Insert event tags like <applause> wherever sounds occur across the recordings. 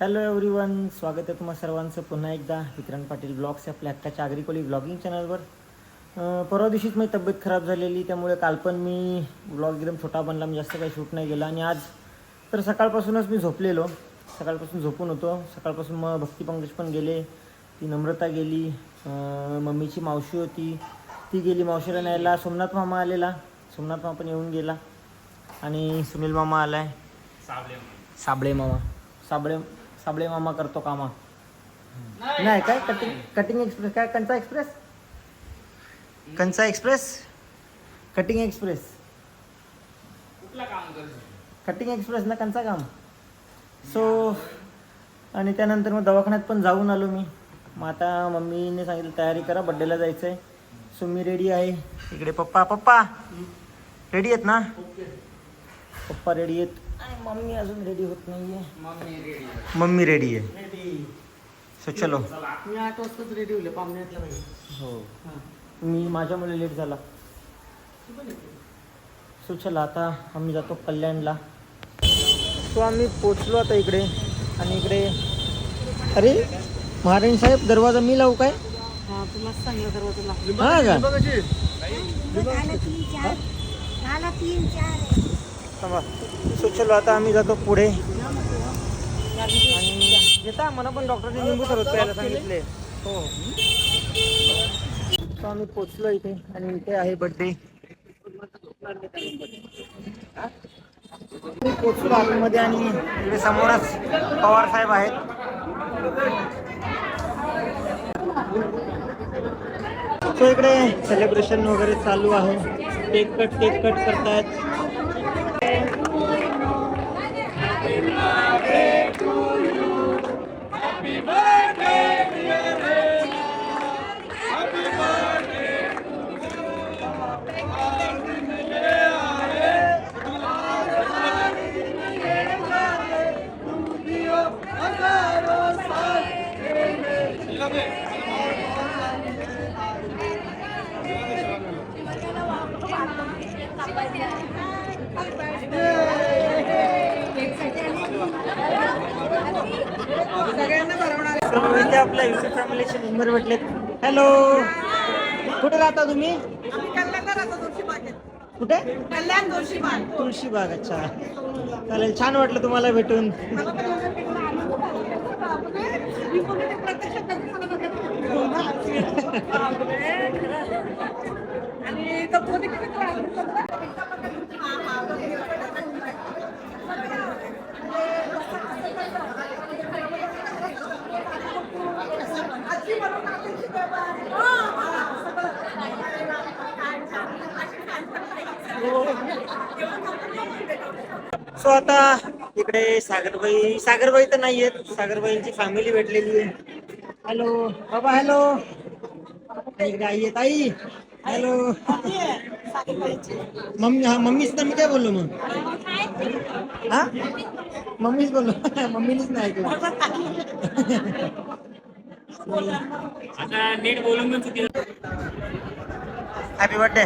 Hello everyone स्वागत आहे तुम्हा सर्वांचं. पुन्हा एकदा विक्रांत पाटील ब्लॉग्स आपल्या हक्काच्या आग्रिकोली ब्लॉगिंग चॅनलवर परवा दिवशीच माझी तब्येत खराब झालेली त्यामुळे काल पण मी ब्लॉग एकदम छोटा बनला मी जास्त काही शूट नाही गेला आणि आज तर सकाळपासूनच मी झोपलेलो. सकाळपासून झोपून होतो. सकाळपासून मग भक्ती पंकज पण गेले. ती नम्रता गेली. मम्मीची मावशी होती. ती गेली मावशीला न्यायला. सोमनाथ मामा आलेला. सोमनाथ मामा पण येऊन गेला. आणि सुनील मामा आलाय. साबळे मामा. साबळे साबळे मामा करतो कामा. नाही. काय? कटिंग कटिंग एक्सप्रेस काय? कंचा एक्सप्रेस कंचा express cutting express cutting express ना कंचा काम. सो आणि त्यानंतर मग दवाखान्यात पण जाऊन आलो मी. मग आता मम्मीने सांगितलं तयारी करा बड्डेला जायचं आहे सो मी रेडी आहे. इकडे पप्पा पप्पा. रेडी आहेत ना? पप्पा रेडी आहेत. आणि मम्मी अजून रेडी होत नाहीये. मम्मी रेडी आहे. सो चलो. मी आठ वाजताच रेडी पाहुण्यातला नाही हो. मी माझ्यामुळे लेट झाला. सो चला आता आम्ही जातो कल्याणला. सो आम्ही पोचलो आता इकडे. आणि इकडे अरे महाराणी साहेब दरवाजा मी लावू काय? हा हा का? झालं सो चलो आता आम्ही जातो पुढे. आणि येता मला पण डॉक्टरने लिंबू सरबत प्यायला सांगितले. हो. सो आम्ही पोचलो इथे आणि इथे आहे बड्डे पोचलो आतमध्ये आणि इकडे समोरच पवार साहेब आहेत. सो इकडे सेलिब्रेशन वगैरे चालू आहे. केक कट केक कट करतायत. Amen. आपल्या युट्यूब फॅमिलीचे मेंबर भेटलेत हॅलो. कुठे राहता तुम्ही? कुठे? कल्याण जोशीबाग तुळशीबाग अच्छा. चालेल छान वाटलं तुम्हाला भेटून. आणि तो कोणी किती सो आता इकडे सागरबाई सागरबाई तर नाही आहेत सागरबाईंची फॅमिली भेटलेली आहे. हॅलो बाबा हॅलो इकडे आई आहेत. आई हॅलो मम्मी हा मम्मीच तर मी काय बोललो मग? हा? मम्मीच बोललो. <laughs> मम्मीनीच नाही ऐकलं. आता नीट बोलून हॅपी बर्थडे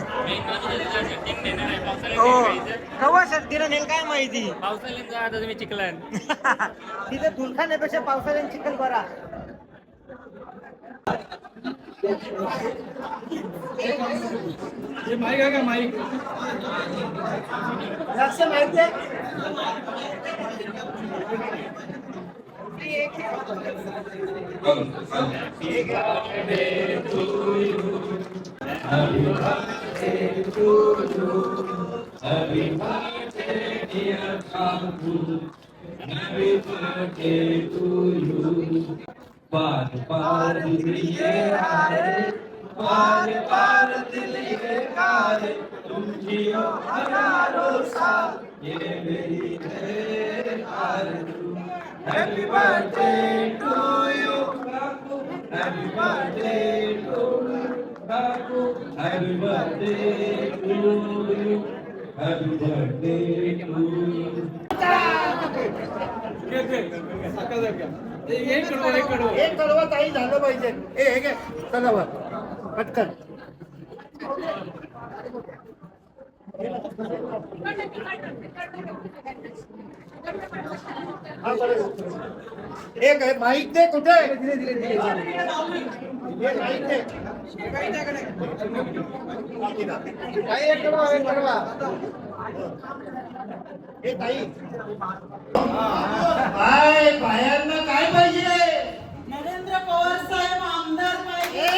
हो. कवा सर तिला नेल काय माहिती? <laughs> पावसाळ्यात आता तुम्ही चिखलान तिथे दुलखाण्यापेक्षा पावसाळ्यात चिखल बरा माहिती आहे? पार पार दिल ये आए पार पार दिल ये आए तुम जियो हजारों साल ये मेरी है आरज़ू Happy birthday to you. Happy birthday to Kaku. Happy birthday to you. Happy birthday to you. एक कडवा काही झालं पाहिजे ए हे घे कडवा पटकन एक आहे माईक दे कुठे. हे ताई. बायांना काय पाहिजे नरेंद्र पवार साहेब आमदार पाहिजे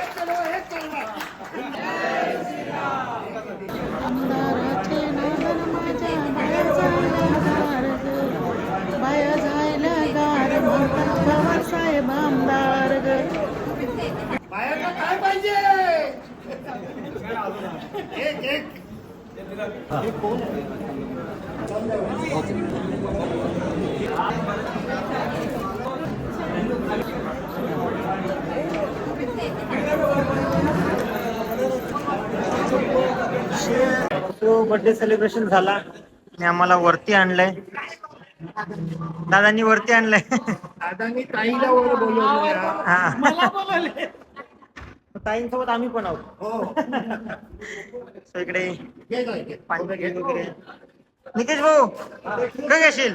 एक कडवा एक कडवा साहेब आमदार बायांना काय पाहिजे? एक एक तो बर्थडे सेलिब्रेशन झाला. आणि आम्हाला वरती आणलंय. दादांनी वरती आणलंय. दादांनी ताईला वर बोलवलं हा. ताईंसोबत आम्ही पण आहोत. हो. So इकडे पाणी वगैरे. निकेश भाऊ का घेशील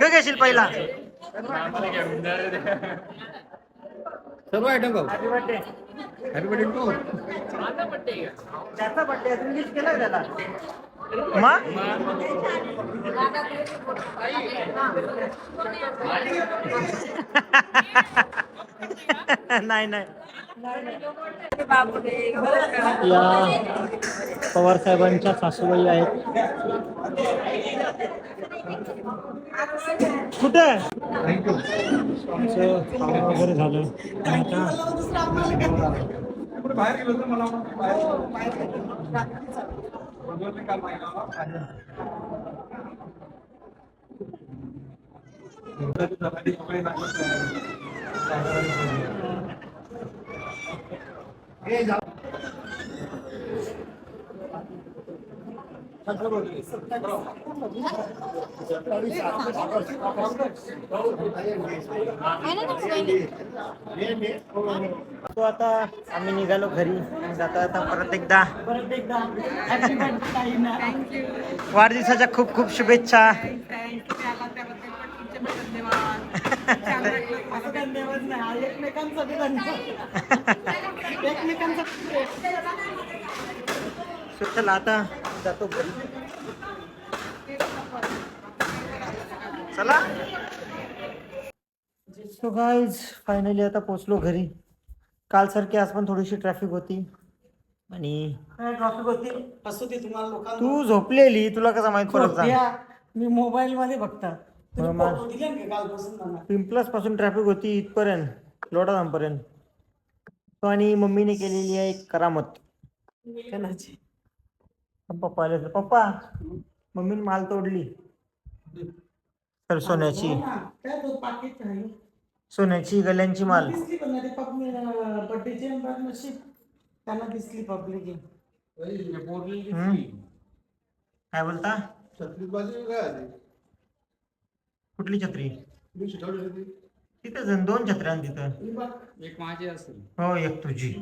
का घेशील पहिला. सर्व आयटम खाऊ. Happy birthday happy birthday to त्याचा बर्थडे विश केला त्याला? मग? नाही नाही. या पवार साहेबांच्या सासूबाई आहेत. कुठे? आमचं काम वगैरे झालं आणि आता बाहेर गेलो तर मला बाहेर काल तो आता आम्ही निघालो घरी. जाता जाता परत एकदा. परत एकदा वाढदिवसाच्या खूप खूप शुभेच्छा. <laughs> <laughs> एकमेकांचा आता. जातो घरी चला. सो गाईज फायनली आता पोचलो घरी. काल सारखी आज पण थोडीशी ट्रॅफिक होती. आणि ट्रॉफिक होती? असू दे तुम्हाला लोकांना तू झोपलेली तुला कसं माहीत पडत. मी मोबाईल मध्ये बघता. पिंपलसपासून ट्रॅफिक होती इथपर्यंत लोडाधामपर्यंत. तो आणि मम्मीने केलेली आहे एक करामत? पप्पा आले होते. पप्पा मम्मीने माल तोडली. तर सोन्याची. काय तो पाकिट आहे? सोन्याची गल्यांची माल. दिसली पण ना ते पब्लिक बर्थडेचे नशीब त्यांना दिसली पब्लिक हम्म? काय बोलता? कुठली छत्री? तिथे जण दोन छत्र्या आहेत तिथं. एक माझी असेल. हो एक तुझी.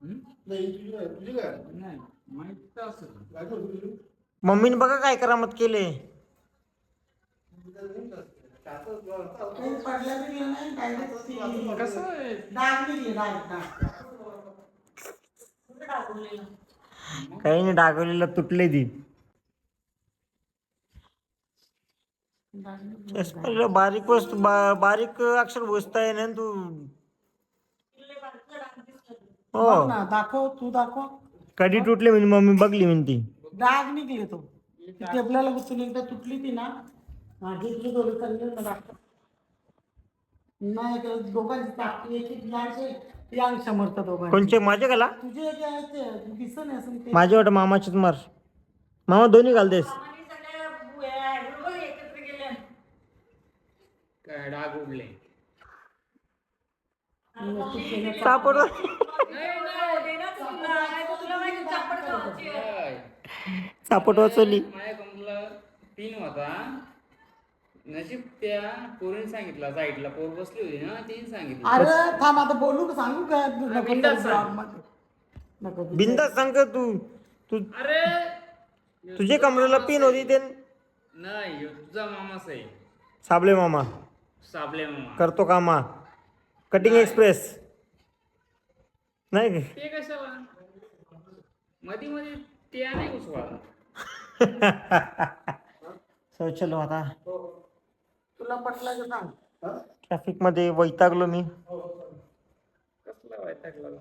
नाही. मम्मीने बघा काय करामत केले. काही नाही डागवलेलं तुटले ती. बारीक वस्तू बारीक अक्षर बोचताय ना तू. हो. दाखव तू दाखव. कधी तुटले म्हणजे मम्मी बघली म्हणती. डाग निघले तो. टेबलाला बसून एकदा तुटली ती ना. हा घेतली दोघं चालले ना दाखव नाही तर दोघांची टाकी एक एक जायचे ती अंग समर्थ दोघांची. कोणचे? माझे गला तुझे जे आहे ते दिसत नाही असं ते. माझे वाटत मामाचीच मार. मामा दोन्ही घालतेस. काय डाग उडले. सापडला. काय? सापट वाचवली. माझ्या कंपनीला पिन होता. नशीब त्या पोरीने सांगितलं साईडला पोर बसली होती ना तिने सांगितलं. अरे थांब आता बोलू का सांगू का? नको करू सांग. नको. बिंदास सांग का तू? तू अरे तुझे कमरेला पिन होती ते? नाही ह्यो तुझा मामाच आहे. साबले मामा. साबले मामा. करतो कामा. कटिंग एक्सप्रेस नाही का? ते कशाला? मधी मध्ये त्या नाही सो <laughs> चलो आता. तुला पटलं का सांग. ट्रॅफिकमध्ये वैतागलो मी. कसला वैताग लागला